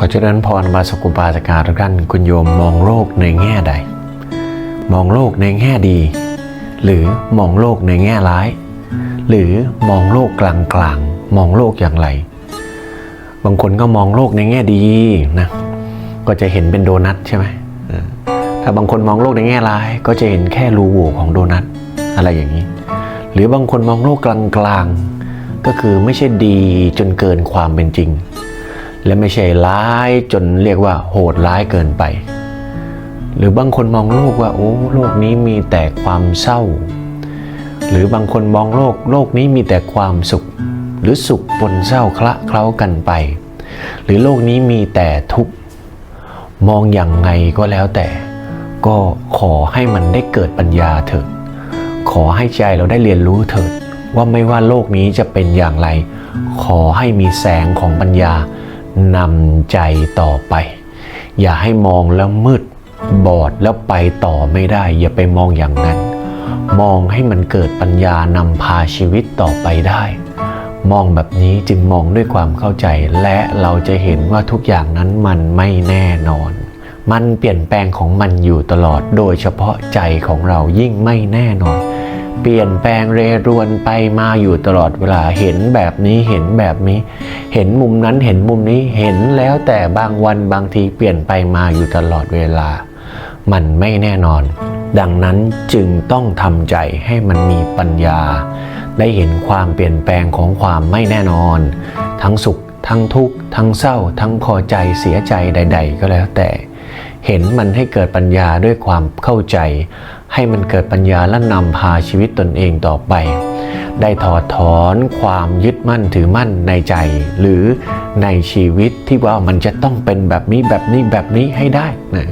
ขอเจริญพรบาสกุปาสการทุกท่านคุณโยมมองโลกในแง่ใด มองโลกในแง่ดี หรือมองโลกในแง่ร้าย หรือมองโลกกลางกลางๆมองโลกอย่างไร บางคนก็มองโลกในแง่ดีนะก็จะเห็นเป็นโดนัทใช่ไหมถ้าบางคนมองโลกในแง่ร้าย ก็จะเห็นแค่รูโหว่ของโดนัทอะไรอย่างนี้ หรือบางคนมองโลกกลางๆก็คือไม่ใช่ดีจนเกินความเป็นจริง และไม่ใช่ร้ายจนเรียกว่าโหดร้ายเกินไป หรือบางคนมองโลกว่าโอ้โลกนี้มีแต่ความเศร้า หรือบางคนมองโลกโลกนี้มีแต่ความสุข หรือสุขปนเศร้าคละเคล้ากันไป หรือโลกนี้มีแต่ทุกข์มองอย่างไงก็แล้วแต่ ก็ขอให้มันได้เกิดปัญญาเถิดขอให้ใจเราได้เรียนรู้เถิดว่าไม่ว่าโลกนี้จะเป็นอย่างไร ขอให้มีแสงของปัญญา นำใจต่อไป อย่าให้มองแล้วมืดบอดแล้วไปต่อไม่ได้ อย่าไปมองอย่างนั้น มองให้มันเกิดปัญญานำพาชีวิตต่อไปได้ มองแบบนี้จึงมองด้วยความเข้าใจ และเราจะเห็นว่าทุกอย่างนั้นมันไม่แน่นอน มันเปลี่ยนแปลงของมันอยู่ตลอด โดยเฉพาะใจของเรายิ่งไม่แน่นอน เปลี่ยนแปลงเรรวนไปมาอยู่ตลอดเวลาเห็นแบบนี้เห็นแบบนี้ เห็นมุมนั้นเห็นมุมนี้เห็นแล้วแต่บางวันบางทีเปลี่ยนไปมาอยู่ตลอดเวลา มันไม่แน่นอน ดังนั้นจึงต้องทำใจให้มันมีปัญญา ได้เห็นความเปลี่ยนแปลงของความไม่แน่นอน ทั้งสุข ทั้งทุกข์ ทั้งเศร้า ทั้งพอใจเสียใจใด ๆ ก็แล้วแต่ เห็นมันให้เกิดปัญญาด้วยความเข้าใจ ให้มันเกิดปัญญาและนำพาชีวิตตนเองต่อไป ได้ถอดถอนความยึดมั่นถือมั่นในใจ หรือในชีวิตที่ว่ามันจะต้องเป็นแบบนี้แบบนี้แบบนี้ให้ได้นะ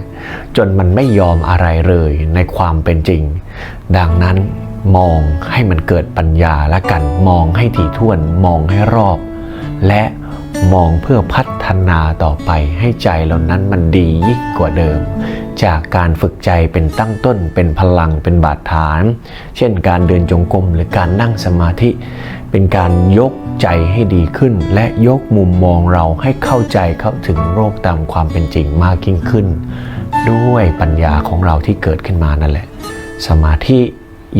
จนมันไม่ยอมอะไรเลยในความเป็นจริง ดังนั้นมองให้มันเกิดปัญญาละกัน มองให้ถี่ถ้วน มองให้รอบ และ มองเพื่อพัฒนาต่อไปให้ใจเหล่านั้นมันดียิ่งกว่าเดิม จากการฝึกใจเป็นตั้งต้นเป็นพลังเป็นบาดฐาน เช่นการเดินจงกรมหรือการนั่งสมาธิ เป็นการยกใจให้ดีขึ้น และยกมุมมองเราให้เข้าใจเข้าถึงโลกตามความเป็นจริงมากยิ่งขึ้น ด้วยปัญญาของเราที่เกิดขึ้นมานั่นแหละ สมาธิ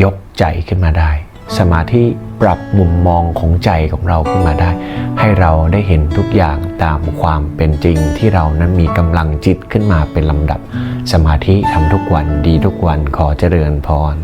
ยกใจขึ้นมาได้ สมาธิปรับมุมมองของใจของเราขึ้นมาได้ ให้เราได้เห็นทุกอย่างตามความเป็นจริงที่เรานั้นมีกำลังจิตขึ้นมาเป็นลำดับ สมาธิทำทุกวันดีทุกวันขอเจริญพร